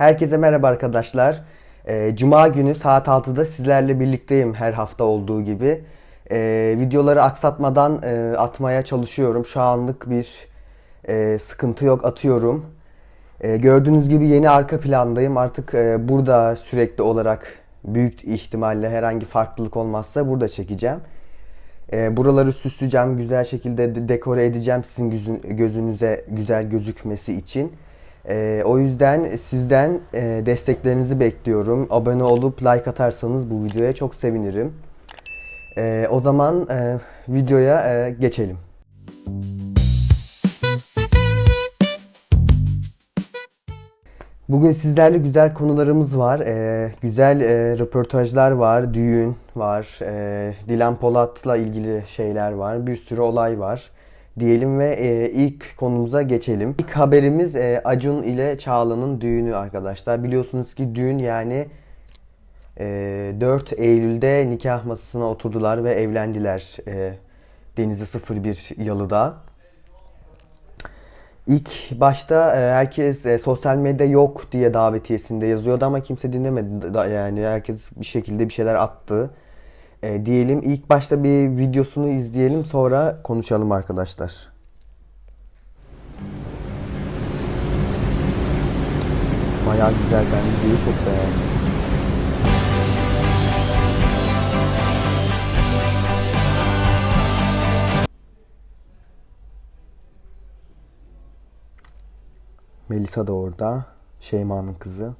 Herkese merhaba arkadaşlar. Ee, Cuma günü saat 6'da sizlerle birlikteyim her hafta olduğu gibi. Ee, videoları aksatmadan e, atmaya çalışıyorum. Şu anlık bir e, sıkıntı yok atıyorum. Ee, gördüğünüz gibi yeni arka plandayım. Artık e, burada sürekli olarak büyük ihtimalle herhangi farklılık olmazsa burada çekeceğim. Buraları süsleyeceğim, güzel şekilde de- dekore edeceğim sizin gözün- gözünüze güzel gözükmesi için. Ee, o yüzden sizden e, desteklerinizi bekliyorum. Abone olup like atarsanız bu videoya çok sevinirim. Ee, o zaman e, videoya e, geçelim. Bugün sizlerle güzel konularımız var. Ee, güzel e, röportajlar var, düğün var, e, Dilan Polat'la ilgili şeyler var, bir sürü olay var diyelim ve e, ilk konumuza geçelim. İlk haberimiz e, Acun ile Çağla'nın düğünü arkadaşlar. Biliyorsunuz ki düğün yani e, 4 Eylül'de nikah masasına oturdular ve evlendiler e, Denizli 01 Yalı'da. İlk başta e, herkes e, sosyal medya yok diye davetiyesinde yazıyordu ama kimse dinlemedi. Yani herkes bir şekilde bir şeyler attı. E, diyelim ilk başta bir videosunu izleyelim sonra konuşalım arkadaşlar. Bayağı güzel ben videoyu çok beğendim. Melisa da orada. Şeyma'nın kızı.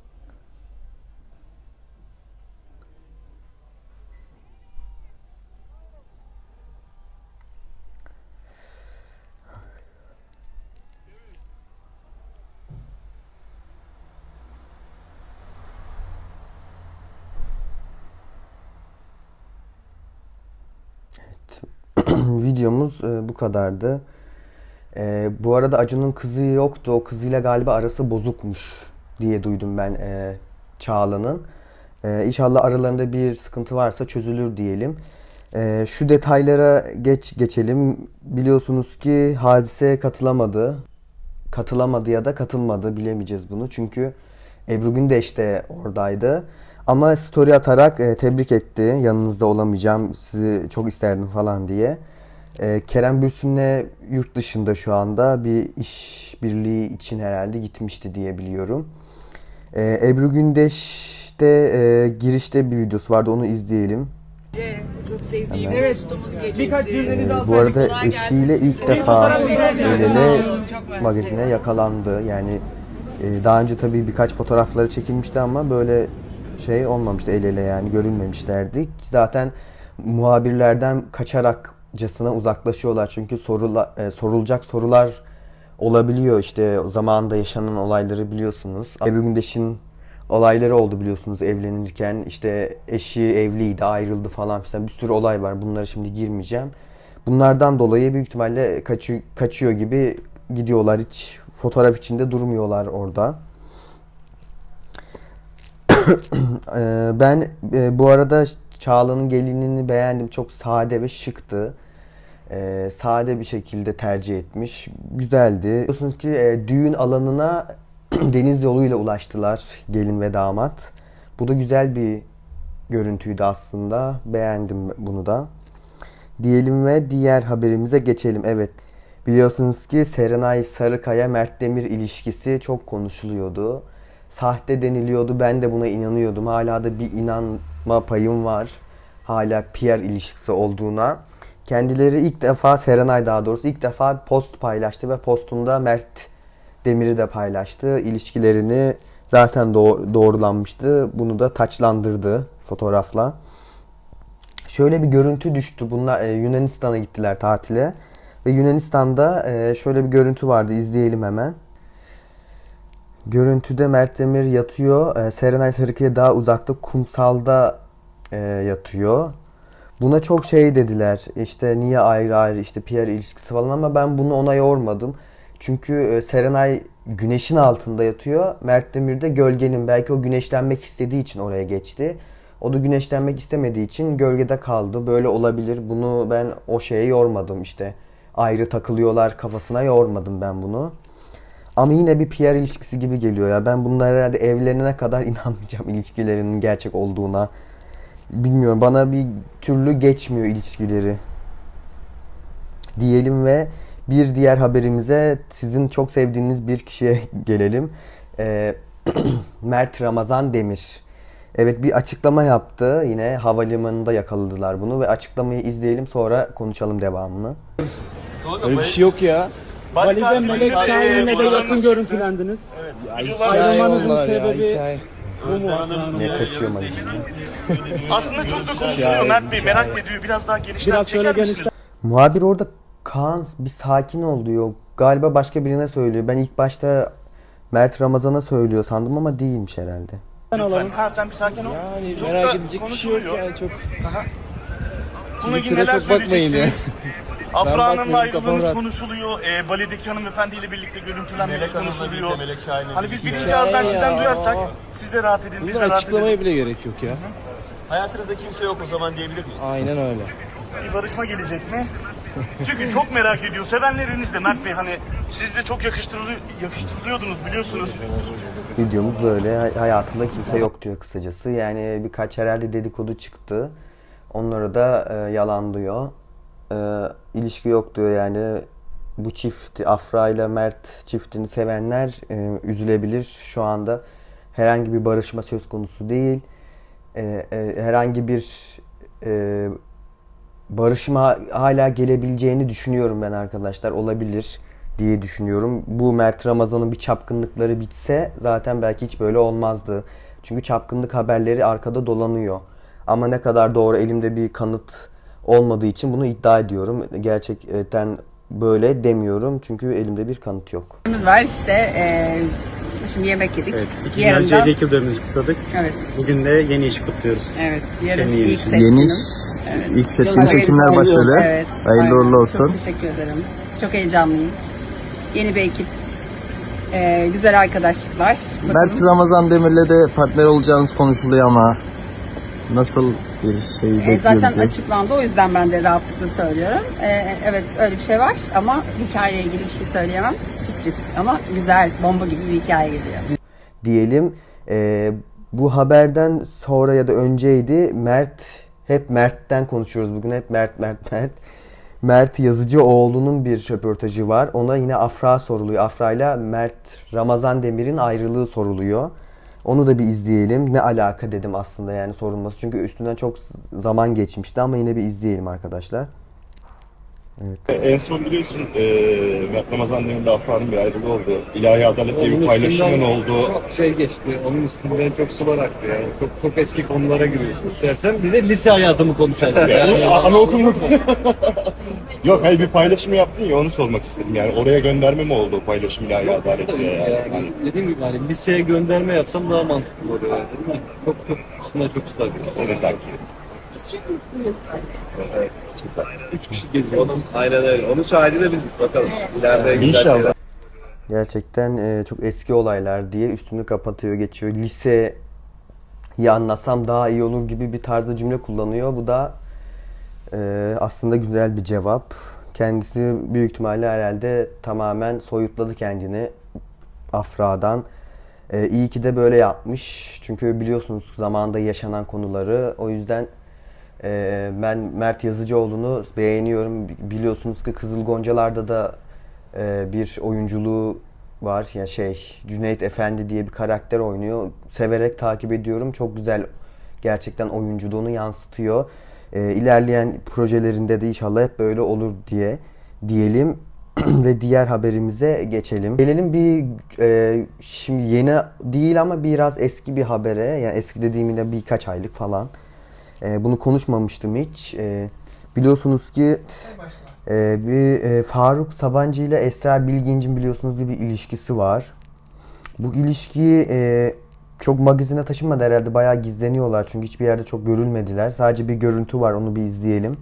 Videomuz e, bu kadardı. E, bu arada Acun'un kızı yoktu. O kızıyla galiba arası bozukmuş diye duydum ben e, Çağla'nın. E, inşallah aralarında bir sıkıntı varsa çözülür diyelim. E, şu detaylara geç geçelim. Biliyorsunuz ki Hadise katılamadı. Katılamadı ya da katılmadı bilemeyeceğiz bunu. Çünkü Ebru Gündeş de oradaydı. Ama story atarak e, tebrik etti. Yanınızda olamayacağım, sizi çok isterdim falan diye. E, Kerem Bürsin'le yurt dışında şu anda bir iş birliği için herhalde gitmişti diye biliyorum. E, Ebru Gündeş'te e, girişte bir videosu vardı onu izleyelim. Çok sevdiğim Evet. dostumun gecesi. E, alsaydık. bu arada eşiyle ilk defa el ele magazine yakalandı. Yani e, daha önce tabii birkaç fotoğrafları çekilmişti ama böyle şey olmamıştı el ele yani görülmemişlerdi. Zaten muhabirlerden kaçarakcasına uzaklaşıyorlar çünkü sorula, e, sorulacak sorular olabiliyor işte o zamanında yaşanan olayları biliyorsunuz. Ebru Gündeş'in olayları oldu biliyorsunuz evlenirken işte eşi evliydi ayrıldı falan filan bir sürü olay var bunlara şimdi girmeyeceğim. Bunlardan dolayı büyük ihtimalle kaçıyor, kaçıyor gibi gidiyorlar hiç fotoğraf içinde durmuyorlar orada. Ben e, bu arada Çağla'nın gelinini beğendim. Çok sade ve şıktı. Ee, sade bir şekilde tercih etmiş. Güzeldi. Biliyorsunuz ki e, düğün alanına deniz yoluyla ulaştılar gelin ve damat. Bu da güzel bir görüntüydü aslında. Beğendim bunu da. Diyelim ve diğer haberimize geçelim. Evet. Biliyorsunuz ki Serenay Sarıkaya Mert Demir ilişkisi çok konuşuluyordu. Sahte deniliyordu. Ben de buna inanıyordum. Hala da bir inanma payım var. Hala PR ilişkisi olduğuna. Kendileri ilk defa Serenay daha doğrusu ilk defa post paylaştı ve postunda Mert Demir'i de paylaştı. İlişkilerini zaten doğ- doğrulanmıştı. Bunu da taçlandırdı fotoğrafla. Şöyle bir görüntü düştü. Bunlar e, Yunanistan'a gittiler tatile. Ve Yunanistan'da e, şöyle bir görüntü vardı. İzleyelim hemen. Görüntüde Mert Demir yatıyor. E, Serenay Sarıkaya daha uzakta kumsalda e, yatıyor. Buna çok şey dediler. İşte niye ayrı ayrı işte PR ilişkisi falan ama ben bunu ona yormadım. Çünkü e, Serenay güneşin altında yatıyor. Mert Demir de gölgenin belki o güneşlenmek istediği için oraya geçti. O da güneşlenmek istemediği için gölgede kaldı. Böyle olabilir. Bunu ben o şeye yormadım işte. Ayrı takılıyorlar kafasına yormadım ben bunu. Ama yine bir PR ilişkisi gibi geliyor ya. Ben bunlar herhalde evlenene kadar inanmayacağım ilişkilerinin gerçek olduğuna. Bilmiyorum bana bir türlü geçmiyor ilişkileri. Diyelim ve bir diğer haberimize sizin çok sevdiğiniz bir kişiye gelelim. Ee, Mert Ramazan Demir. Evet bir açıklama yaptı. Yine havalimanında yakaladılar bunu ve açıklamayı izleyelim sonra konuşalım devamını. Öyle bir şey yok ya. Valide Melek Şahin'le de yakın görüntülendiniz. Ayrılmanızın sebebi? Ne kaçıyor? Aslında çok da konuşuluyor Mert Bey merak ediyor biraz daha genişten Biraz çeker misiniz? genişten. Muhabir orada Kaan bir sakin ol diyor. Galiba başka birine söylüyor. Ben ilk başta Mert Ramazan'a söylüyor sandım ama değilmiş herhalde. alalım. Ha sen bir sakin ol. Yani Çok merak edecek bir şey yok yani çok. Buna ilgili neler söyleyeceksiniz? Afra Hanım'la ayrılığınız konuşuluyor. E, baledeki hanımefendiyle birlikte görüntülenmeniz konuşuluyor. Hani biz birinci ağızdan sizden ya. duyarsak siz de rahat edin biz de rahat edelim. açıklamaya bile gerek yok ya. Hayatınızda kimse yok o zaman diyebilir miyiz? Aynen öyle. Bir barışma gelecek mi? Çünkü çok merak ediyor. Sevenleriniz de Mert Bey hani siz de çok yakıştırılı, yakıştırılıyordunuz biliyorsunuz. Videomuz böyle. Hay- Hayatında kimse yok diyor kısacası. Yani birkaç herhalde dedikodu çıktı. Onları da e, yalanlıyor. E, ilişki yok diyor yani. Bu çift Afra ile Mert çiftini sevenler e, üzülebilir. Şu anda herhangi bir barışma söz konusu değil. E, e, herhangi bir e, barışma hala gelebileceğini düşünüyorum ben arkadaşlar. Olabilir diye düşünüyorum. Bu Mert Ramazan'ın bir çapkınlıkları bitse zaten belki hiç böyle olmazdı. Çünkü çapkınlık haberleri arkada dolanıyor. Ama ne kadar doğru elimde bir kanıt olmadığı için bunu iddia ediyorum. Gerçekten böyle demiyorum çünkü elimde bir kanıt yok. var işte. e, şimdi yemek yedik. Evet, iki gün önce Yarın da, yıl dönümümüzü kutladık. evet, Bugün de yeni işi kutluyoruz. evet. Yarın Yeni ilk iş. set Yeni iş. Evet. İlk set Çok çekimler başladı. Evet. Hayırlı aynen. uğurlu olsun. Çok teşekkür ederim. Çok heyecanlıyım. Yeni bir ekip. E, güzel arkadaşlıklar. Mert Bakalım. Ramazan Demir'le de partner olacağınız konuşuluyor ama nasıl bir şey E, bekliyor zaten bizi? açıklandı o yüzden ben de rahatlıkla söylüyorum. E, evet öyle bir şey var ama hikayeyle ilgili bir şey söyleyemem. Sürpriz ama güzel bomba gibi bir hikaye geliyor. diyelim. Ee, bu haberden sonra ya da önceydi Mert hep Mert'ten konuşuyoruz bugün hep Mert Mert Mert. Mert Yazıcıoğlu'nun bir röportajı var. Ona yine Afra soruluyor. Afra ile Mert Ramazan Demir'in ayrılığı soruluyor. Onu da bir izleyelim. Ne alaka dedim aslında yani sorulması. Çünkü üstünden çok zaman geçmişti ama yine bir izleyelim arkadaşlar. En son biliyorsun eee Mert Ramazan Demir'le Afra'nın bir ayrılığı oldu. İlahi Adalet diye bir paylaşımın oldu. Çok şey geçti. Onun üstünden çok sular aktı yani. Çok çok eski konulara giriyorsun. İstersen bir de lise hayatımı konuşalım. Yani anaokulunda Yok hayır bir paylaşım yaptın ya onu sormak istedim. Yani oraya gönderme mi oldu o paylaşım ilahi Adalet diye yani. yani dediğim gibi hani liseye gönderme yapsam daha mantıklı oluyor. Yani, değil mi? Çok çok üstünden çok sular geçti. Seni takip ediyorum. Üç kişi geziyor. Onun, aynen öyle. Onun şahidi de biziz. Bakalım. İleride güzel İnşallah. şeyler- Gerçekten e, çok eski olaylar diye üstünü kapatıyor geçiyor. Liseyi anlasam daha iyi olur gibi bir tarzda cümle kullanıyor. Bu da e, aslında güzel bir cevap. Kendisi büyük ihtimalle herhalde tamamen soyutladı kendini Afra'dan. E, iyi ki de böyle yapmış. Çünkü biliyorsunuz zamanında yaşanan konuları. O yüzden e, ben Mert Yazıcıoğlu'nu beğeniyorum. Biliyorsunuz ki Kızıl Goncalar'da da e, bir oyunculuğu var. Ya şey Cüneyt Efendi diye bir karakter oynuyor. Severek takip ediyorum. Çok güzel gerçekten oyunculuğunu yansıtıyor. E, ilerleyen projelerinde de inşallah hep böyle olur diye diyelim. ve diğer haberimize geçelim. Gelelim bir e, şimdi yeni değil ama biraz eski bir habere. Yani eski dediğim yine birkaç aylık falan. E, bunu konuşmamıştım hiç. E, biliyorsunuz ki e, bir e, Faruk Sabancı ile Esra Bilginç'in biliyorsunuz ki bir ilişkisi var. Bu ilişki e, çok magazine taşınmadı herhalde. Bayağı gizleniyorlar çünkü hiçbir yerde çok görülmediler. Sadece bir görüntü var onu bir izleyelim.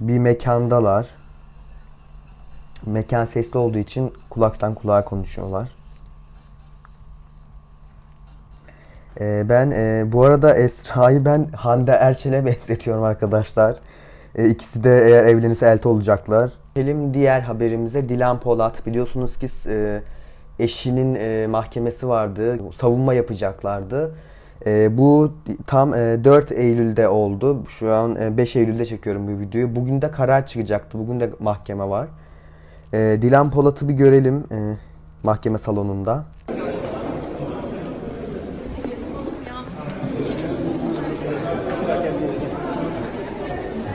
Bir mekandalar. Mekan sesli olduğu için kulaktan kulağa konuşuyorlar. Ee, ben e, bu arada Esra'yı ben Hande Erçel'e benzetiyorum arkadaşlar. E, ikisi de eğer evlenirse elti olacaklar. Gelelim diğer haberimize Dilan Polat. Biliyorsunuz ki e, eşinin e, mahkemesi vardı. Savunma yapacaklardı. E, bu tam e, 4 Eylül'de oldu. Şu an e, 5 Eylül'de çekiyorum bu videoyu. Bugün de karar çıkacaktı. Bugün de mahkeme var. E, Dilan Polat'ı bir görelim e, mahkeme salonunda.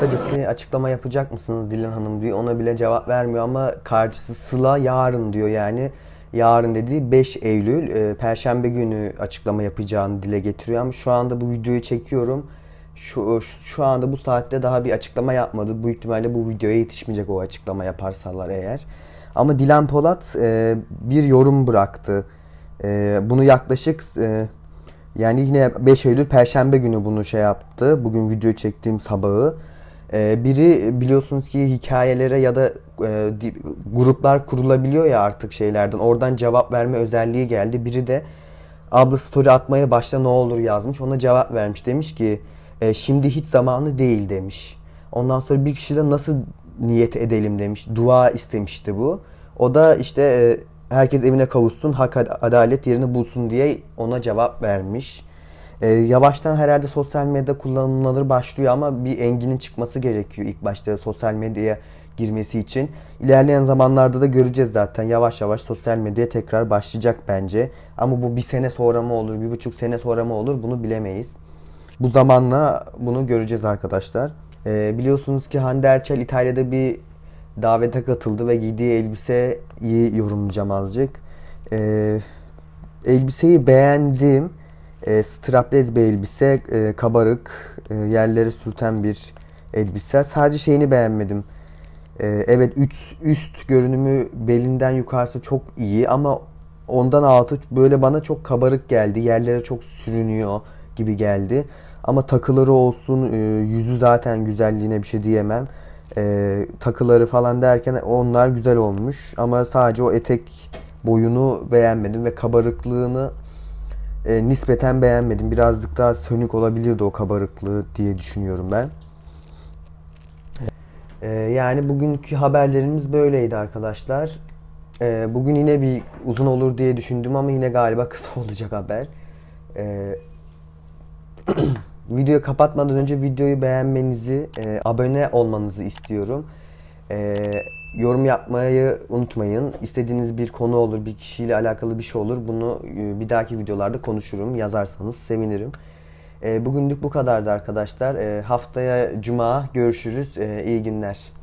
Kısacası açıklama yapacak mısınız Dilan Hanım diyor. Ona bile cevap vermiyor ama karşısı Sıla yarın diyor yani. Yarın dediği 5 Eylül e, Perşembe günü açıklama yapacağını dile getiriyor ama şu anda bu videoyu çekiyorum. Şu, şu anda bu saatte daha bir açıklama yapmadı. Bu ihtimalle bu videoya yetişmeyecek o açıklama yaparsalar eğer. Ama Dilan Polat e, bir yorum bıraktı. E, bunu yaklaşık e, yani yine 5 Eylül Perşembe günü bunu şey yaptı. Bugün video çektiğim sabahı. Ee, biri biliyorsunuz ki hikayelere ya da e, gruplar kurulabiliyor ya artık şeylerden. Oradan cevap verme özelliği geldi. Biri de abla story atmaya başla ne olur yazmış. Ona cevap vermiş. Demiş ki "E, şimdi hiç zamanı değil demiş. Ondan sonra bir kişi de nasıl niyet edelim demiş. Dua istemişti bu. O da işte e, herkes evine kavuşsun, hak ad- adalet yerini bulsun diye ona cevap vermiş. E, yavaştan herhalde sosyal medya kullanımları başlıyor ama bir Engin'in çıkması gerekiyor ilk başta sosyal medyaya girmesi için. İlerleyen zamanlarda da göreceğiz zaten. Yavaş yavaş sosyal medyaya tekrar başlayacak bence. Ama bu bir sene sonra mı olur, bir buçuk sene sonra mı olur bunu bilemeyiz. Bu zamanla bunu göreceğiz arkadaşlar. Ee, biliyorsunuz ki Hande Erçel İtalya'da bir davete katıldı ve giydiği elbiseyi yorumlayacağım azıcık. Ee, elbiseyi beğendim. E, strapless bir elbise, e, kabarık, e, yerlere sürten bir elbise. Sadece şeyini beğenmedim. E, evet üst, üst görünümü belinden yukarısı çok iyi ama ondan altı böyle bana çok kabarık geldi. Yerlere çok sürünüyor gibi geldi. Ama takıları olsun, e, yüzü zaten güzelliğine bir şey diyemem. E, takıları falan derken onlar güzel olmuş. Ama sadece o etek boyunu beğenmedim ve kabarıklığını e, nispeten beğenmedim. Birazcık daha sönük olabilirdi o kabarıklığı diye düşünüyorum ben. E, yani bugünkü haberlerimiz böyleydi arkadaşlar. E, bugün yine bir uzun olur diye düşündüm ama yine galiba kısa olacak haber. E, videoyu kapatmadan önce videoyu beğenmenizi, e, abone olmanızı istiyorum. E, yorum yapmayı unutmayın. İstediğiniz bir konu olur, bir kişiyle alakalı bir şey olur. Bunu e, bir dahaki videolarda konuşurum. Yazarsanız sevinirim. E, bugünlük bu kadardı arkadaşlar. E, haftaya cuma görüşürüz. İyi günler.